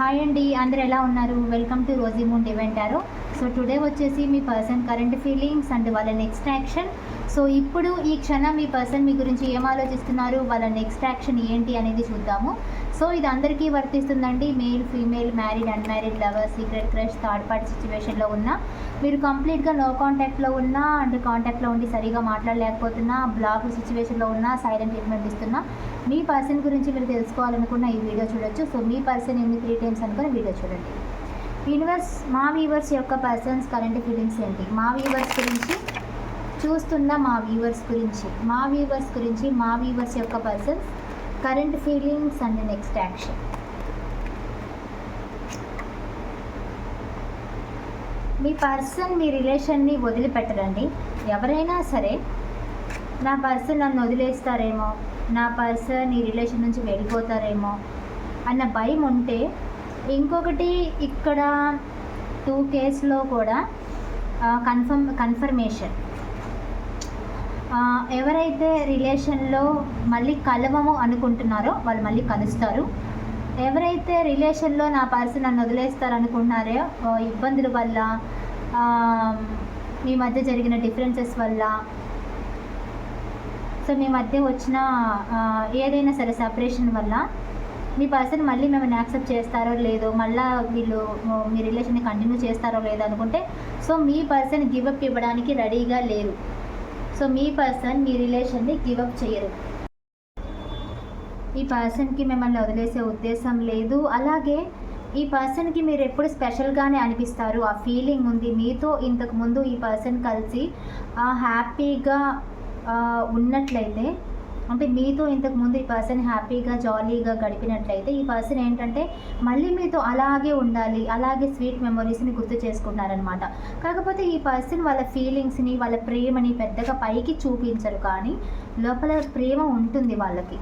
Hi అండి అందరు ఎలా ఉన్నారు? వెల్కమ్ టు రోజీ మూన్ డివెంటారు సో టుడే వచ్చేసి మీ పర్సన్ కరెంట్ ఫీలింగ్స్ అండ్ వాళ్ళ నెక్స్ట్ యాక్షన్ సో ఇప్పుడు ఈ క్షణం మీ పర్సన్ మీ గురించి ఏం ఆలోచిస్తున్నారు? వాళ్ళ నెక్స్ట్ యాక్షన్ ఏంటి అనేది చూద్దాము. సో ఇది అందరికీ వర్తిస్తుందండి. Male female married unmarried lover secret crush third party సిచ్యువేషన్లో ఉన్నా మీరు కంప్లీట్గా నో కాంటాక్ట్లో ఉన్నా అండ్ కాంటాక్ట్లో ఉండి సరిగా మాట్లాడలేకపోతున్నా బ్లాక్ సిచ్యువేషన్లో ఉన్నా సైలెంట్ ట్రీట్మెంట్ ఇస్తున్నా మీ పర్సన్ గురించి మీరు తెలుసుకోవాలనుకున్న ఈ వీడియో చూడొచ్చు. సో మీ పర్సన్ ఎన్ని త్రీ టైమ్స్ అనుకుని వీడియో చూడండి. యూనివర్స్ మా వీవర్స్ యొక్క పర్సన్స్ కరెంట్ ఫీలింగ్స్ ఏంటి? మా వీవర్స్ గురించి చూస్తున్న మా వ్యూవర్స్ గురించి మా వ్యూవర్స్ గురించి మా వ్యూవర్స్ యొక్క persons current feelings and next action me person మీ రిలేషన్ని వదిలిపెట్టరండి. ఎవరైనా సరే నా పర్సన్ నన్ను వదిలేస్తారేమో నా పర్సన్ ఈ రిలేషన్ నుంచి వెళ్ళిపోతారేమో అన్న భయం ఉంటే ఇంకొకటి ఇక్కడ టూ కేసులో కూడా కన్ఫర్మ్ కన్ఫర్మేషన్ ఎవరైతే రిలేషన్లో మళ్ళీ కలవము అనుకుంటున్నారో వాళ్ళు మళ్ళీ కలుస్తారు. ఎవరైతే రిలేషన్లో నా పర్సన్ నన్ను వదిలేస్తారు అనుకుంటున్నారో ఇబ్బందుల వల్ల మీ మధ్య జరిగిన డిఫరెన్సెస్ వల్ల సో మీ మధ్య వచ్చిన ఏదైనా సరే సపరేషన్ వల్ల మీ పర్సన్ మళ్ళీ మిమ్మల్ని యాక్సెప్ట్ చేస్తారో లేదో మళ్ళీ వీళ్ళు మీ రిలేషన్ని కంటిన్యూ చేస్తారో లేదో అనుకుంటే సో మీ పర్సన్ గివప్ ఇవ్వడానికి రెడీగా లేరు. సో మీ పర్సన్ మీ రిలేషన్ని గివప్ చేయరు. ఈ పర్సన్కి మిమ్మల్ని వదిలేసే ఉద్దేశం లేదు. అలాగే ఈ పర్సన్కి మీరు ఎప్పుడు స్పెషల్గానే అనిపిస్తారు. ఆ ఫీలింగ్ ఉంది. మీతో ఇంతకుముందు ఈ పర్సన్ కలిసి హ్యాపీగా ఉన్నట్లయితే అంటే మీతో ఇంతకు ముందు ఈ పర్సన్ హ్యాపీగా జాలీగా గడిపినట్లయితే ఈ పర్సన్ ఏంటంటే మళ్ళీ మీతో అలాగే ఉండాలి అలాగే స్వీట్ మెమొరీస్ని గుర్తు చేసుకుంటారనమాట కాకపోతే ఈ పర్సన్ వాళ్ళ ఫీలింగ్స్ని వాళ్ళ ప్రేమని పెద్దగా పైకి చూపించరు కానీ లోపల ప్రేమ ఉంటుంది వాళ్ళకి.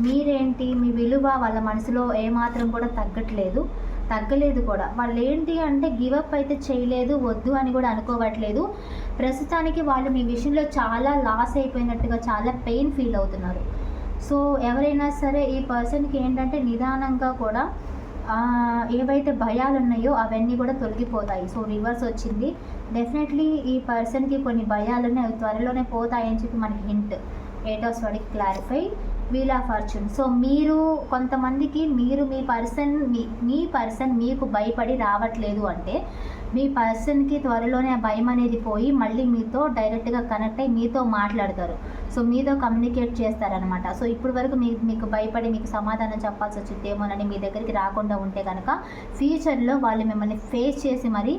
మీరేంటి? మీ విలువ వాళ్ళ మనసులో ఏమాత్రం కూడా తగ్గట్లేదు. తగ్గలేదు కూడా. వాళ్ళు ఏంటి అంటే గివప్ అయితే చేయలేదు వద్దు అని కూడా అనుకోవట్లేదు. ప్రస్తుతానికి వాళ్ళు మీ విషయంలో చాలా లాస్ అయిపోయినట్టుగా చాలా పెయిన్ ఫీల్ అవుతున్నారు. సో ఎవరైనా సరే ఈ పర్సన్కి ఏంటంటే నిదానంగా కూడా ఏవైతే భయాలు ఉన్నాయో అవన్నీ కూడా తొలగిపోతాయి. సో రివర్స్ వచ్చింది. డెఫినెట్లీ ఈ పర్సన్కి కొన్ని భయాలు ఉన్నాయి అవి త్వరలోనే పోతాయని చెప్పి మనకి హింట్. ఎయిట్ ఆఫ్ వాడికి clarify wheel of fortune. So మీరు కొంతమందికి మీరు మీ పర్సన్ మీ మీ పర్సన్ మీకు భయపడి రావట్లేదు అంటే మీ పర్సన్కి త్వరలోనే ఆ భయం అనేది పోయి మళ్ళీ మీతో డైరెక్ట్గా కనెక్ట్ అయ్యి మీతో మాట్లాడతారు. సో మీతో కమ్యూనికేట్ చేస్తారనమాట సో ఇప్పుడు వరకు మీ మీకు భయపడి మీకు సమాధానం చెప్పాల్సి వచ్చిందేమోనని మీ దగ్గరికి రాకుండా ఉంటే కనుక ఫ్యూచర్లో వాళ్ళు మిమ్మల్ని ఫేస్ చేసి మరి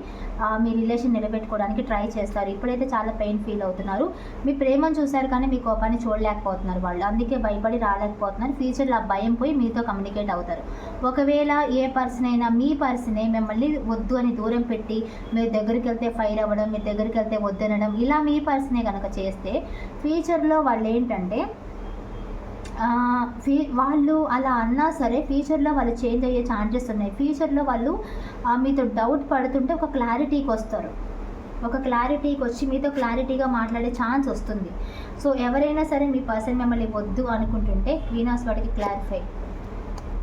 మీ రిలేషన్ నిలబెట్టుకోవడానికి ట్రై చేస్తారు. ఇప్పుడైతే చాలా పెయిన్ ఫీల్ అవుతున్నారు. మీ ప్రేమను చూశారు కానీ మీ కోపాన్ని చూడలేకపోతున్నారు వాళ్ళు. అందుకే భయపడి రాలేకపోతున్నారు. ఫ్యూచర్లో ఆ భయం పోయి మీతో కమ్యూనికేట్ అవుతారు. ఒకవేళ ఏ పర్సన్ అయినా మీ పర్సనే మిమ్మల్ని వద్దు అని దూరం పెట్టి మీ దగ్గరికి వెళ్తే ఫైర్ అవ్వడం మీ దగ్గరికి వెళ్తే వద్దనడం ఇలా మీ పర్సనే కనుక చేస్తే ఫ్యూచర్లో వాళ్ళు ఏంటంటే ఫీ వాళ్ళు అలా అన్నా సరే ఫ్యూచర్లో వాళ్ళు చేంజ్ అయ్యే ఛాన్సెస్ ఉన్నాయి. ఫ్యూచర్లో వాళ్ళు మీతో డౌట్ పడుతుంటే ఒక క్లారిటీకి వస్తారు. ఒక క్లారిటీకి వచ్చి మీతో క్లారిటీగా మాట్లాడే ఛాన్స్ వస్తుంది. సో ఎవరైనా సరే మీ పర్సన్ మిమ్మల్ని వద్దు అనుకుంటుంటే వీనాస్ వాడికి క్లారిఫై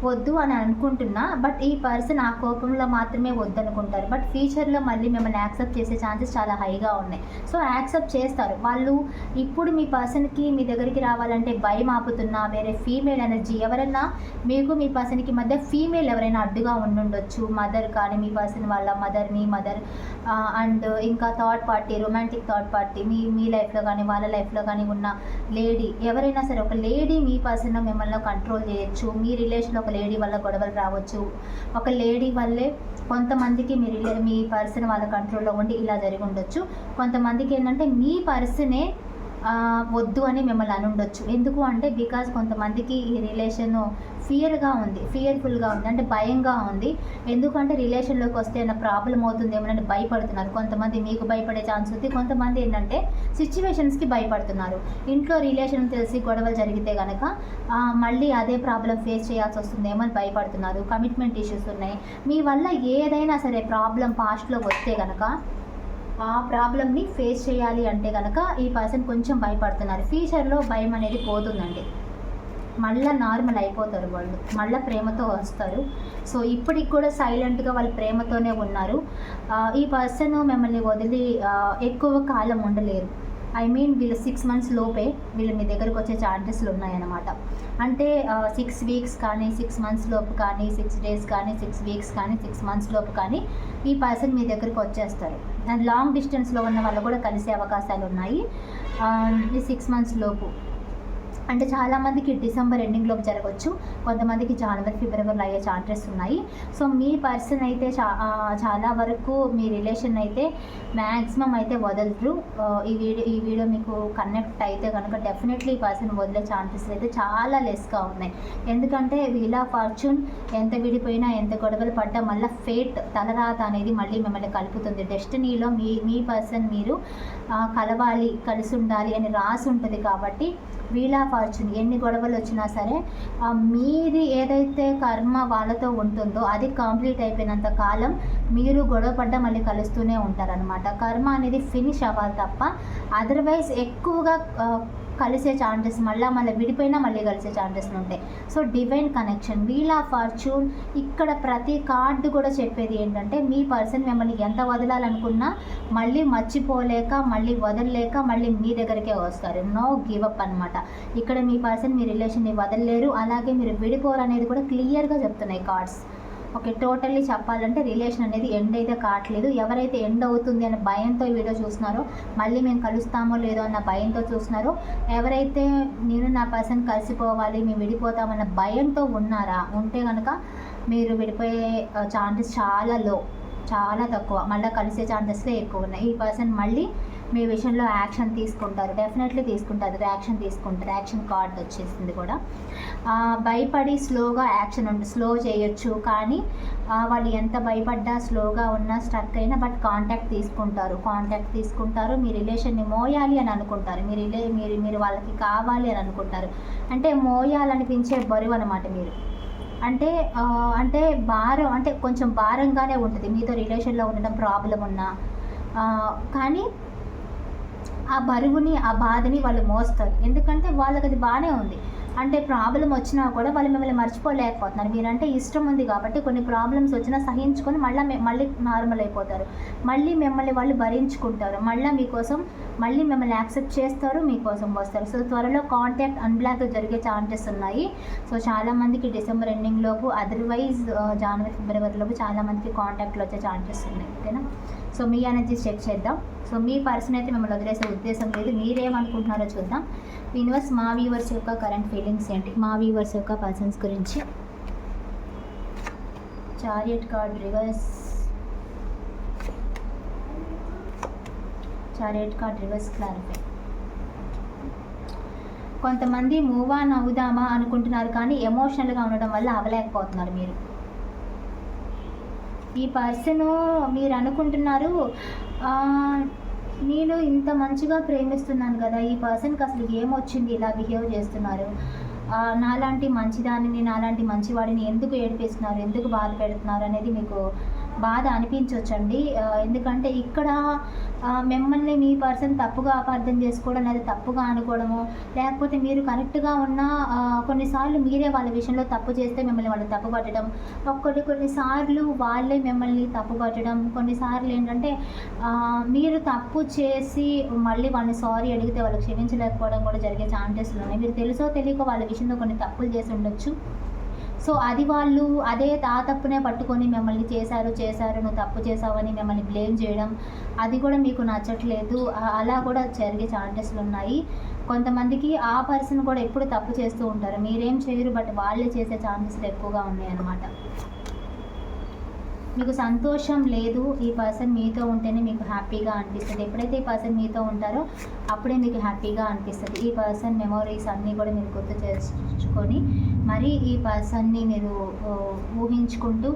వద్దు అని అనుకుంటున్నా బట్ ఈ పర్సన్ ఆ కోపంలో మాత్రమే వద్దనుకుంటారు. బట్ ఫ్యూచర్లో మళ్ళీ మిమ్మల్ని యాక్సెప్ట్ చేసే ఛాన్సెస్ చాలా హైగా ఉన్నాయి. సో యాక్సెప్ట్ చేస్తారు. వాళ్ళు ఇప్పుడు మీ పర్సన్కి మీ దగ్గరికి రావాలంటే భయం ఆపుతున్నా వేరే ఫీమేల్ ఎనర్జీ ఎవరైనా మీకు మీ పర్సన్కి మధ్య ఫీమేల్ ఎవరైనా అడ్డుగా ఉండుండొచ్చు. మదర్ కానీ మీ పర్సన్ వాళ్ళ మదర్ మీ మదర్ అండ్ ఇంకా third party romantic third party మీ మీ లైఫ్లో కానీ వాళ్ళ లైఫ్లో కానీ ఉన్న లేడీ ఎవరైనా సరే ఒక లేడీ మీ పర్సన్ మిమ్మల్ని కంట్రోల్ చేయొచ్చు. మీ రిలేషన్లో ఒక లేడీ వల్ల గొడవలు రావచ్చు. ఒక లేడీ వల్లే కొంతమందికి మీ మీ పర్సన్ వాళ్ళ కంట్రోల్లో ఉండి ఇలా జరిగి ఉండొచ్చు. కొంతమందికి ఏంటంటే మీ పర్సనే వద్దు అని మిమ్మల్ని అనుండొచ్చు. ఎందుకు అంటే బికాజ్ కొంతమందికి ఈ రిలేషన్ ఫియర్గా ఉంది ఫియర్ఫుల్గా ఉంది అంటే భయంగా ఉంది. ఎందుకంటే రిలేషన్లోకి వస్తే ఏమైనా ప్రాబ్లం అవుతుందేమోనని భయపడుతున్నారు. కొంతమంది మీకు భయపడే ఛాన్స్ ఉంది కొంతమంది ఏంటంటే సిచ్యువేషన్స్కి భయపడుతున్నారు. ఇంట్లో రిలేషన్ తెలిసి గొడవలు జరిగితే కనుక మళ్ళీ అదే ప్రాబ్లం ఫేస్ చేయాల్సి వస్తుందేమో అని భయపడుతున్నారు. కమిట్మెంట్ ఇష్యూస్ ఉన్నాయి. మీ వల్ల ఏదైనా సరే ప్రాబ్లం పాస్ట్లో వస్తే కనుక ఆ ప్రాబ్లమ్ని ఫేస్ చేయాలి అంటే కనుక ఈ పర్సన్ కొంచెం భయపడుతున్నారు. ఫ్యూచర్లో భయం అనేది పోతుందండి. మళ్ళీ నార్మల్ అయిపోతారు వాళ్ళు. మళ్ళీ ప్రేమతో వస్తారు. సో ఇప్పటికి కూడా సైలెంట్గా వాళ్ళు ప్రేమతోనే ఉన్నారు. ఈ పర్సన్ మిమ్మల్ని వదిలి ఎక్కువ కాలం ఉండలేరు. ఐ మీన్ వీళ్ళు సిక్స్ మంత్స్ లోపే వీళ్ళు మీ దగ్గరకు వచ్చే ఛాన్సెస్లు ఉన్నాయన్నమాట. అంటే సిక్స్ వీక్స్ కానీ సిక్స్ మంత్స్ లోపు కానీ సిక్స్ డేస్ కానీ సిక్స్ వీక్స్ కానీ సిక్స్ మంత్స్ లోపు కానీ ఈ పర్సన్ మీ దగ్గరకు వచ్చేస్తారు. అండ్ లాంగ్ డిస్టెన్స్లో ఉన్న వాళ్ళు కూడా కలిసే అవకాశాలు ఉన్నాయి. ఈ సిక్స్ మంత్స్ లోపు. అంటే చాలామందికి డిసెంబర్ ఎండింగ్లోకి జరగవచ్చు కొంతమందికి జనవరి ఫిబ్రవరిలో అయ్యే ఛాన్సెస్ ఉన్నాయి. సో మీ పర్సన్ అయితే చా చాలా వరకు మీ రిలేషన్ అయితే మ్యాక్సిమం అయితే వదలరు. ఈ వీడియో ఈ వీడియో మీకు కనెక్ట్ అయితే కనుక డెఫినెట్లీ ఈ పర్సన్ వదిలే ఛాన్సెస్ అయితే చాలా లెస్గా ఉన్నాయి. ఎందుకంటే వీలా ఫార్చ్యూన్ ఎంత విడిపోయినా ఎంత గొడవలు పడ్డా మళ్ళీ ఫేట్ తలరాత అనేది మళ్ళీ మిమ్మల్ని కలుపుతుంది. డెస్టినీలో మీ మీ పర్సన్ మీరు కలవాలి కలిసి ఉండాలి అని రాసి ఉంటుంది కాబట్టి వీలా కావచ్చు ఎన్ని గొడవలు వచ్చినా సరే మీది ఏదైతే కర్మ వాళ్ళతో ఉంటుందో అది కంప్లీట్ అయిపోయినంత కాలం మీరు గొడవ పడ్డ మళ్ళీ కలుస్తూనే ఉంటారనమాట కర్మ అనేది ఫినిష్ అవ్వాలి తప్ప అదర్వైజ్ ఎక్కువగా కలిసే ఛాన్సెస్ మళ్ళీ మళ్ళీ విడిపోయినా మళ్ళీ కలిసే ఛాన్సెస్ ఉంటాయి. So divine connection wheel of fortune ఇక్కడ ప్రతి కార్డు కూడా చెప్పేది ఏంటంటే మీ పర్సన్ మిమ్మల్ని ఎంత వదలాలనుకున్నా మళ్ళీ మర్చిపోలేక మళ్ళీ వదలలేక మళ్ళీ మీ దగ్గరికే వస్తారు. నో గివ్ అప్ అనమాట ఇక్కడ మీ పర్సన్ మీ రిలేషన్ని వదలలేరు అలాగే మీరు విడిపోరు అనేది కూడా క్లియర్గా చెప్తున్నాయి కార్డ్స్ ఓకే టోటల్లీ చెప్పాలంటే రిలేషన్ అనేది ఎండ్ అయితే కావట్లేదు. ఎవరైతే ఎండ్ అవుతుంది అనే భయంతో ఈ వీడియో చూస్తున్నారో మళ్ళీ మేము కలుస్తామో లేదో అన్న భయంతో చూస్తున్నారో ఎవరైతే నేను నా పర్సన్ కలిసిపోవాలి మేము విడిపోతామన్న భయంతో ఉన్నారా ఉంటే కనుక మీరు విడిపోయే ఛాన్సెస్ చాలా లో. చాలా తక్కువ. మళ్ళీ కలిసే ఛాన్సెస్లే ఎక్కువ ఉన్నాయి. ఈ పర్సన్ మళ్ళీ మీ విషయంలో యాక్షన్ తీసుకుంటారు. డెఫినెట్లీ తీసుకుంటారు. యాక్షన్ తీసుకుంటారు. యాక్షన్ కార్డ్ వచ్చేసింది కూడా. భయపడి స్లోగా యాక్షన్ ఉంటుంది స్లో చేయొచ్చు. కానీ వాళ్ళు ఎంత భయపడ్డా స్లోగా ఉన్నా స్ట్రక్ అయినా బట్ కాంటాక్ట్ తీసుకుంటారు. కాంటాక్ట్ తీసుకుంటారు. మీ రిలేషన్ని మోయాలి అని అనుకుంటారు. మీ రిలే మీరు మీరు వాళ్ళకి కావాలి అని అనుకుంటారు. అంటే మోయాలనిపించే బరువు అనమాట మీరు. అంటే అంటే భారం అంటే కొంచెం భారంగానే ఉంటుంది. మీతో రిలేషన్లో ఉండడం ప్రాబ్లం ఉన్నా. కానీ ఆ బరువుని ఆ బాధని వాళ్ళు మోస్తారు. ఎందుకంటే వాళ్ళకి అది బాగానే ఉంది. అంటే ప్రాబ్లం వచ్చినా కూడా వాళ్ళు మిమ్మల్ని మర్చిపోలేకపోతున్నారు. మీరంటే ఇష్టం ఉంది కాబట్టి కొన్ని ప్రాబ్లమ్స్ వచ్చినా సహించుకొని మళ్ళీ మళ్ళీ నార్మల్ అయిపోతారు. మళ్ళీ మిమ్మల్ని వాళ్ళు భరించుకుంటారు. మళ్ళీ మీకోసం మళ్ళీ మిమ్మల్ని యాక్సెప్ట్ చేస్తారు మీకోసం వస్తారు. సో త్వరలో కాంటాక్ట్ అన్బ్లాక్ జరిగే ఛాన్సెస్ ఉన్నాయి. సో చాలామందికి డిసెంబర్ ఎండింగ్ లోపు అదర్వైజ్ జనవరి ఫిబ్రవరిలోపు చాలామందికి కాంటాక్ట్లు వచ్చే ఛాన్సెస్ ఉన్నాయి. ఓకేనా? సో మీ ఎనర్జీ చెక్ చేద్దాం. సో మీ పర్సన్ అయితే మిమ్మల్ని వదిలేసే ఉద్దేశం లేదు. మీరేమనుకుంటున్నారో చూద్దాం. యూనివర్స్ మా వ్యూవర్స్ యొక్క కరెంట్ ఫీలింగ్స్ ఏంటి? మా వ్యూవర్స్ యొక్క పర్సన్స్ గురించి. Chariot card reverse chariot card reverse clarify కొంతమంది మూవ్ ఆన్ అవుదామా అనుకుంటున్నారు కానీ ఎమోషనల్గా ఉండడం వల్ల అవలేకపోతున్నారు మీరు. ఈ పర్సన్ మీరు అనుకుంటున్నారు నేను ఇంత మంచిగా ప్రేమిస్తున్నాను కదా ఈ పర్సన్కి అసలు ఏమొచ్చింది ఇలా బిహేవ్ చేస్తున్నారు? నాలాంటి మంచిదాన్ని నాలాంటి మంచివాడిని ఎందుకు ఏడిపిస్తున్నారు ఎందుకు బాధ పెడుతున్నారు అనేది మీకు బాధ అనిపించవచ్చండి ఎందుకంటే ఇక్కడ మిమ్మల్ని మీ పర్సన్ తప్పుగా అపార్థం చేసుకోవడం లేదా తప్పుగా అనుకోవడము లేకపోతే మీరు కరెక్ట్గా ఉన్న కొన్నిసార్లు మీరే వాళ్ళ విషయంలో తప్పు చేస్తే మిమ్మల్ని వాళ్ళు తప్పు పట్టడం కొన్ని కొన్నిసార్లు వాళ్ళే మిమ్మల్ని తప్పు పట్టడం కొన్నిసార్లు ఏంటంటే మీరు తప్పు చేసి మళ్ళీ వాళ్ళని సారీ అడిగితే వాళ్ళు క్షమించలేకపోవడం కూడా జరిగే ఛాన్సెస్ ఉన్నాయి. మీరు తెలుసో తెలియక వాళ్ళ విషయంలో కొన్ని తప్పులు చేసి ఉండొచ్చు. సో అది వాళ్ళు అదే ఆ తప్పునే పట్టుకొని మిమ్మల్ని చేశారు చేశారు నువ్వు తప్పు చేసావని మిమ్మల్ని బ్లేమ్ చేయడం అది కూడా మీకు నచ్చట్లేదు. అలా కూడా జరిగే ఛాన్సెస్లు ఉన్నాయి. కొంతమందికి ఆ పర్సన్ కూడా ఎప్పుడు తప్పు చేస్తూ ఉంటారు. మీరేం చేయరు బట్ వాళ్ళే చేసే ఛాన్సెస్లు ఎక్కువగా ఉన్నాయి అన్నమాట. మీకు సంతోషం లేదు ఈ పర్సన్ మీతో ఉంటేనే మీకు హ్యాపీగా అనిపిస్తుంది. ఎప్పుడైతే ఈ పర్సన్ మీతో ఉంటారో అప్పుడే మీకు హ్యాపీగా అనిపిస్తుంది. ఈ పర్సన్ మెమోరీస్ అన్నీ కూడా మీరు గుర్తు చేసుకొని మరి ఈ పర్సన్ని మీరు ఊహించుకుంటూ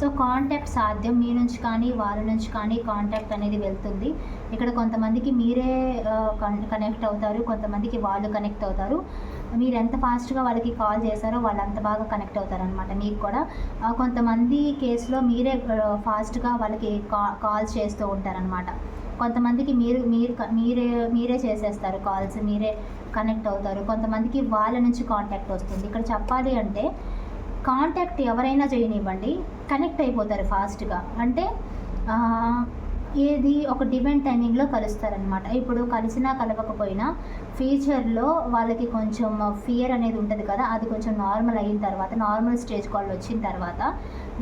సో కాంటాక్ట్ సాధ్యం మీ నుంచి కానీ వాళ్ళ నుంచి కానీ కాంటాక్ట్ అనేది వెళ్తుంది. ఇక్కడ కొంతమందికి మీరే కనెక్ట్ అవుతారు కొంతమందికి వాళ్ళు కనెక్ట్ అవుతారు. మీరు ఎంత ఫాస్ట్గా వాళ్ళకి కాల్ చేశారో వాళ్ళు అంత బాగా కనెక్ట్ అవుతారు అనమాట మీకు కూడా కొంతమంది కేసులో మీరే ఫాస్ట్గా వాళ్ళకి కా కాల్ చేస్తూ ఉంటారనమాట కొంతమందికి మీరు మీరు మీరే మీరే చేసేస్తారు కాల్స్ మీరే కనెక్ట్ అవుతారు. కొంతమందికి వాళ్ళ నుంచి కాంటాక్ట్ వస్తుంది. ఇక్కడ చెప్పాలి అంటే కాంటాక్ట్ ఎవరైనా చేయనివ్వండి కనెక్ట్ అయిపోతారు ఫాస్ట్గా. అంటే ఏది ఒక డివెంట్ టైమింగ్లో కలుస్తారనమాట ఇప్పుడు కలిసినా కలవకపోయినా ఫ్యూచర్లో వాళ్ళకి కొంచెం ఫియర్ అనేది ఉంటుంది కదా అది కొంచెం నార్మల్ అయిన తర్వాత నార్మల్ స్టేజ్ కాల్ వచ్చిన తర్వాత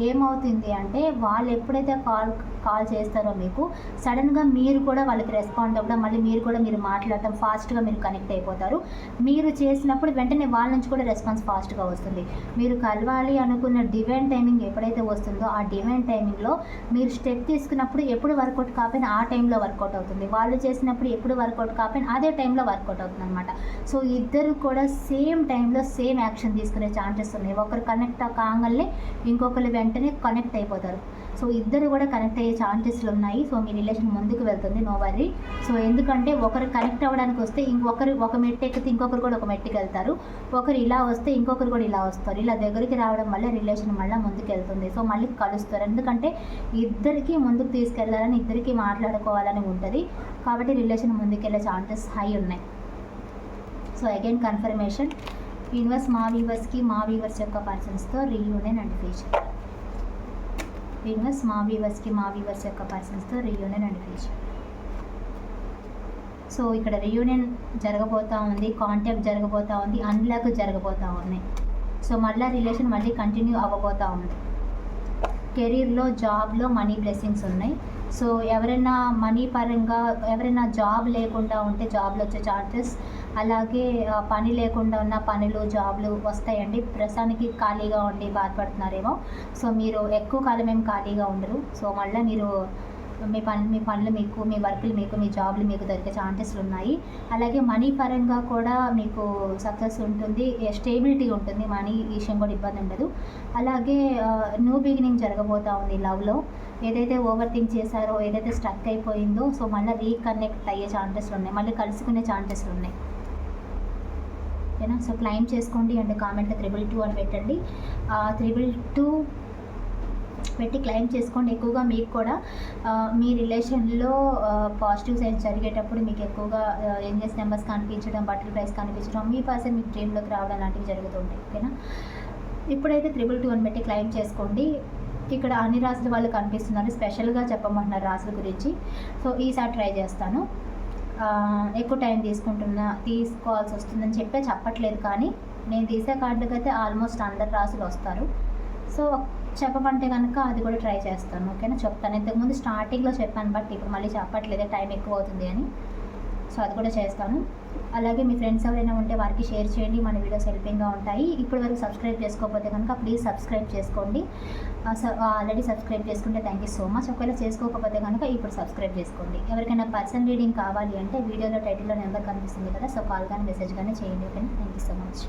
ఏమవుతుంది అంటే వాళ్ళు ఎప్పుడైతే కాల్ కాల్ చేస్తారో మీకు సడన్గా మీరు కూడా వాళ్ళకి రెస్పాండ్ అవ్వడం మళ్ళీ మీరు కూడా మీరు మాట్లాడటం ఫాస్ట్గా మీరు కనెక్ట్ అయిపోతారు. మీరు చేసినప్పుడు వెంటనే వాళ్ళ నుంచి కూడా రెస్పాన్స్ ఫాస్ట్గా వస్తుంది. మీరు కలవాలి అనుకున్న డివైన్ టైమింగ్ ఎప్పుడైతే వస్తుందో ఆ డివైన్ టైమింగ్లో మీరు స్టెప్ తీసుకున్నప్పుడు ఎప్పుడు వర్కౌట్ కాకపోయినా ఆ టైంలో వర్కౌట్ అవుతుంది. వాళ్ళు చేసినప్పుడు ఎప్పుడు వర్కౌట్ కాకపోయినా అదే టైంలో వర్కౌట్ అవుతుంది అనమాట సో ఇద్దరు కూడా సేమ్ టైంలో సేమ్ యాక్షన్ తీసుకునే ఛాన్సెస్ ఉన్నాయి. ఒకరు కనెక్ట్ కాగానే ఇంకొకరు వెంటనే కనెక్ట్ అయిపోతారు. సో ఇద్దరు కూడా కనెక్ట్ అయ్యే ఛాన్సెస్లు ఉన్నాయి. సో మీ రిలేషన్ ముందుకు వెళ్తుంది. నో వరీ సో ఎందుకంటే ఒకరు కనెక్ట్ అవ్వడానికి వస్తే ఇంకొకరు ఒక మెట్టు ఎక్కితే ఇంకొకరు కూడా ఒక మెట్టుకి వెళ్తారు. ఒకరు ఇలా వస్తే ఇంకొకరు కూడా ఇలా వస్తారు. ఇలా దగ్గరికి రావడం వల్ల రిలేషన్ మళ్ళీ ముందుకు వెళ్తుంది. సో మళ్ళీ కలుస్తారు. ఎందుకంటే ఇద్దరికి ముందుకు తీసుకెళ్ళాలని ఇద్దరికి మాట్లాడుకోవాలని ఉంటుంది. కాబట్టి రిలేషన్ ముందుకెళ్ళే ఛాన్సెస్ హై ఉన్నాయి. సో అగైన్ కన్ఫర్మేషన్ యూనివర్స్ మా వీవర్స్కి మా వీవర్స్ యొక్క పర్సన్స్తో రీయూనియన్ అండ్ ఫ్యూచర్ యూనివర్స్ మా వీవర్స్కి మా వీవర్స్ యొక్క పర్సన్స్తో రీయూనియన్ అండ్ ఫ్యూచర్ సో ఇక్కడ రీయూనియన్ జరగబోతూ ఉంది కాంటాక్ట్ జరగబోతూ ఉంది అన్లాక్ జరగబోతూ ఉన్నాయి సో మళ్ళీ రిలేషన్ మళ్ళీ కంటిన్యూ అవ్వబోతూ ఉంది. కెరీర్లో జాబ్లో మనీ బ్లెస్సింగ్స్ ఉన్నాయి. సో ఎవరైనా మనీ పరంగా ఎవరైనా జాబ్ లేకుండా ఉంటే జాబ్లో వచ్చే ఛార్జెస్ అలాగే పని లేకుండా ఉన్న పనులు జాబ్లు వస్తాయండి. ప్రస్తుతానికి ఖాళీగా ఉండి బాధపడుతున్నారేమో. సో మీరు ఎక్కువ కాలం ఏం ఖాళీగా ఉండరు. సో మళ్ళీ మీరు మీ పని మీ పనులు మీకు మీ వర్కులు మీకు మీ జాబ్లు మీకు దొరికే ఛాన్సెస్లు ఉన్నాయి. అలాగే మనీ పరంగా కూడా మీకు సక్సెస్ ఉంటుంది స్టేబిలిటీ ఉంటుంది మనీ విషయం కూడా ఇబ్బంది ఉండదు. అలాగే న్యూ బిగినింగ్ జరగబోతా ఉంది లవ్లో. ఏదైతే ఓవర్ థింక్ చేశారో ఏదైతే స్ట్రక్ అయిపోయిందో సో మళ్ళీ రీకనెక్ట్ అయ్యే ఛాన్సెస్లు ఉన్నాయి మళ్ళీ కలుసుకునే ఛాన్సెస్లు ఉన్నాయి. ఓకేనా? సో క్లైమ్ చేసుకోండి అండ్ కామెంట్లో త్రిబుల్ టూ అని పెట్టండి. త్రిబుల్ టూ పెట్టి క్లైమ్ చేసుకోండి ఎక్కువగా మీకు కూడా. మీ రిలేషన్లో పాజిటివ్ సైన్స్ జరిగేటప్పుడు మీకు ఎక్కువగా ఎంజెస్ నెంబర్స్ కనిపించడం బట్టల ప్రైస్ కనిపించడం మీ పర్సన్ మీ డ్రీమ్లోకి రావడం లాంటివి జరుగుతుంటాయి ఓకేనా? ఇప్పుడైతే త్రిబుల్ టూ అని పెట్టి క్లైమ్ చేసుకోండి. ఇక్కడ అన్ని రాసుల వాళ్ళు కనిపిస్తున్నారు. స్పెషల్గా చెప్పమంటున్నారు రాసుల గురించి. సో ఈసారి ట్రై చేస్తాను. ఎక్కువ టైం తీసుకుంటున్నా తీసుకోవాల్సి వస్తుందని చెప్పే చెప్పట్లేదు కానీ నేను తీసే కార్డుకైతే ఆల్మోస్ట్ అందరు రాసులు వస్తారు. సో చెప్పమంటే కనుక అది కూడా ట్రై చేస్తాను ఓకేనా? చెప్తాను. ఇంతకుముందు స్టార్టింగ్లో చెప్పాను బట్ ఇప్పుడు మళ్ళీ చెప్పట్లేదు టైం ఎక్కువ అవుతుంది అని. సో అది కూడా చేస్తాను. అలాగే మీ ఫ్రెండ్స్ ఎవరైనా ఉంటే వారికి షేర్ చేయండి మన వీడియోస్ హెల్పింగ్గా ఉంటాయి. ఇప్పుడు వరకు సబ్స్క్రైబ్ చేసుకోకపోతే కనుక ప్లీజ్ సబ్స్క్రైబ్ చేసుకోండి. ఆల్రెడీ సబ్స్క్రైబ్ చేసుకుంటే థ్యాంక్ యూ సో మచ్. ఒకవేళ చేసుకోకపోతే కనుక ఇప్పుడు సబ్స్క్రైబ్ చేసుకోండి. ఎవరికైనా పర్సన్ రీడింగ్ కావాలి అంటే వీడియోలో టైటిల్లో నెంబర్ కనిపిస్తుంది కదా సో కాల్ కానీ మెసేజ్ కానీ చేయండి ఓకేనా? Thank you so much.